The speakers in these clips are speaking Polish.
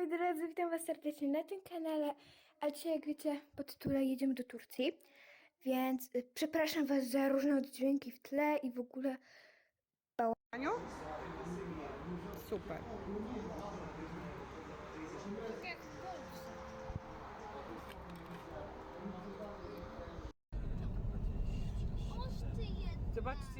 moi drodzy, witam was serdecznie na tym kanale. A dzisiaj, jak wiecie, po tytule jedziemy do Turcji. Więc y, przepraszam was za różne oddźwięki w tle i w ogóle Aniu? Super. Zobaczcie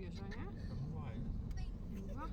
zwierzę, nie? Dwa.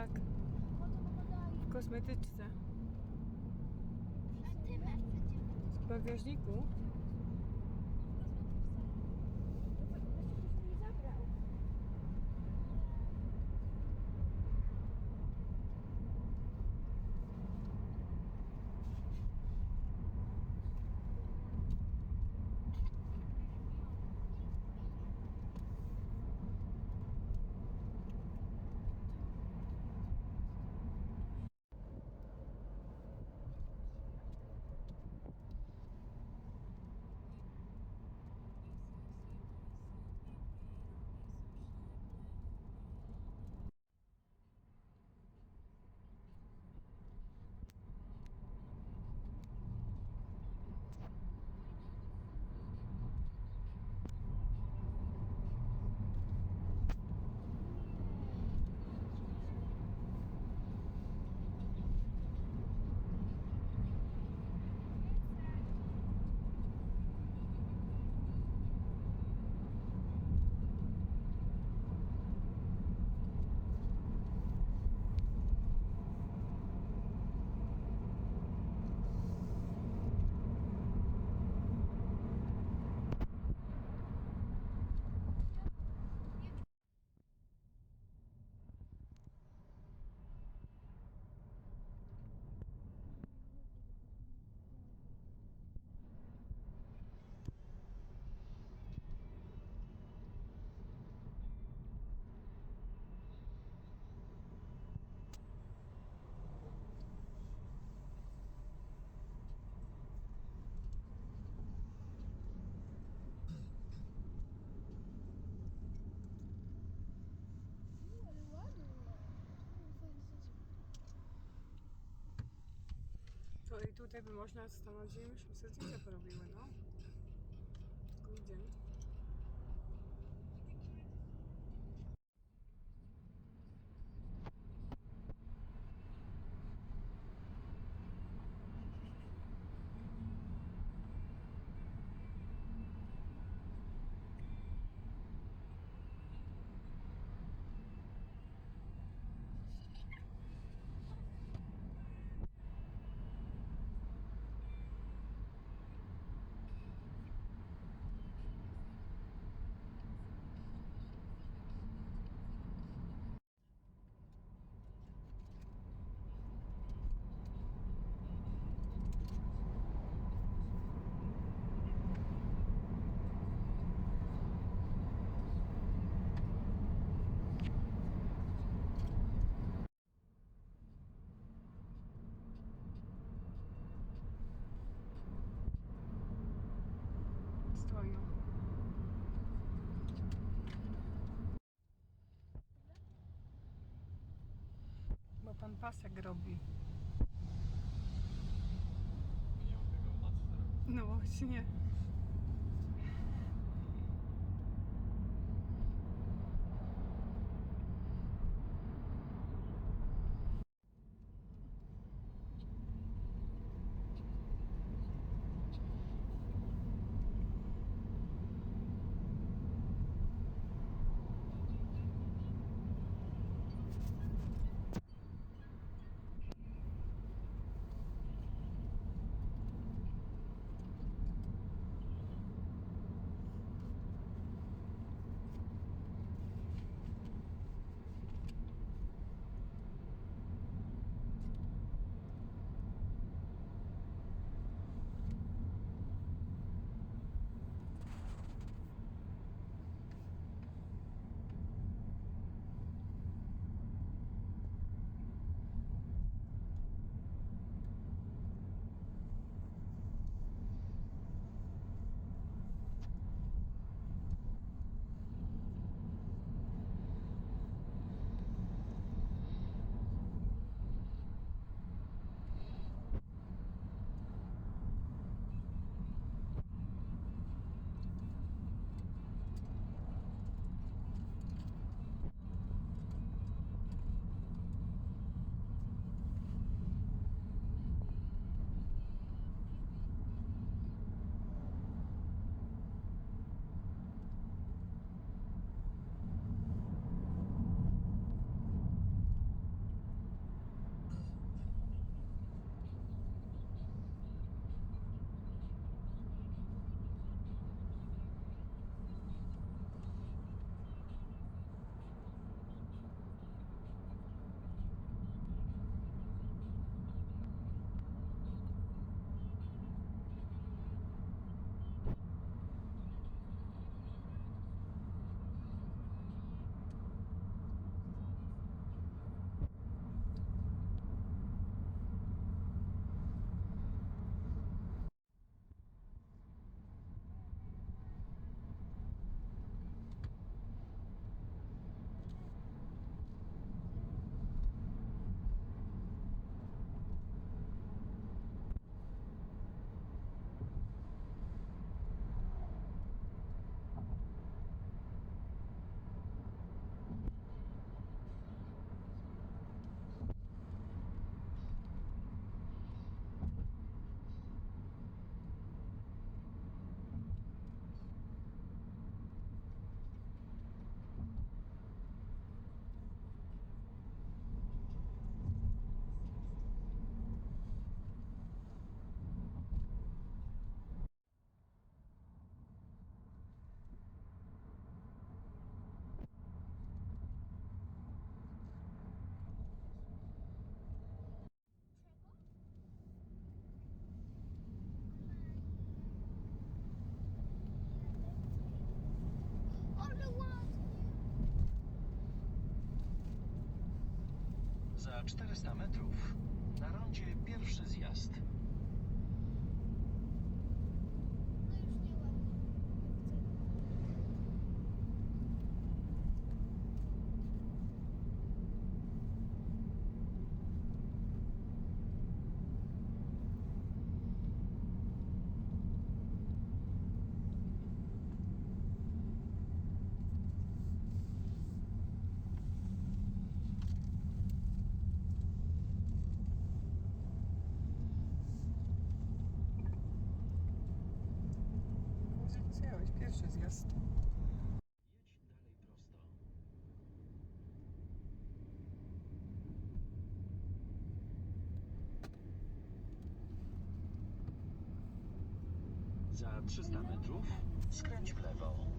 Tak, w kosmetyczce. A ty masz przecież W bagażniku. I tutaj by można stanąć i myśmy sobie zdjęcia porobiły, no. Pan pasek robi. Nie mam tego w nocy zrobić. No właśnie. Za 400 metrów na rondzie pierwszy zjazd. Zjazd. Za 300 metrów skręć w lewo.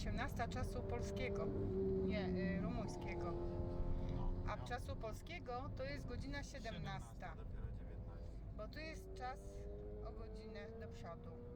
18 czasu polskiego, nie y, rumuńskiego. A czasu polskiego to jest godzina 17. dopiero 19. Bo tu jest czas o godzinę do przodu.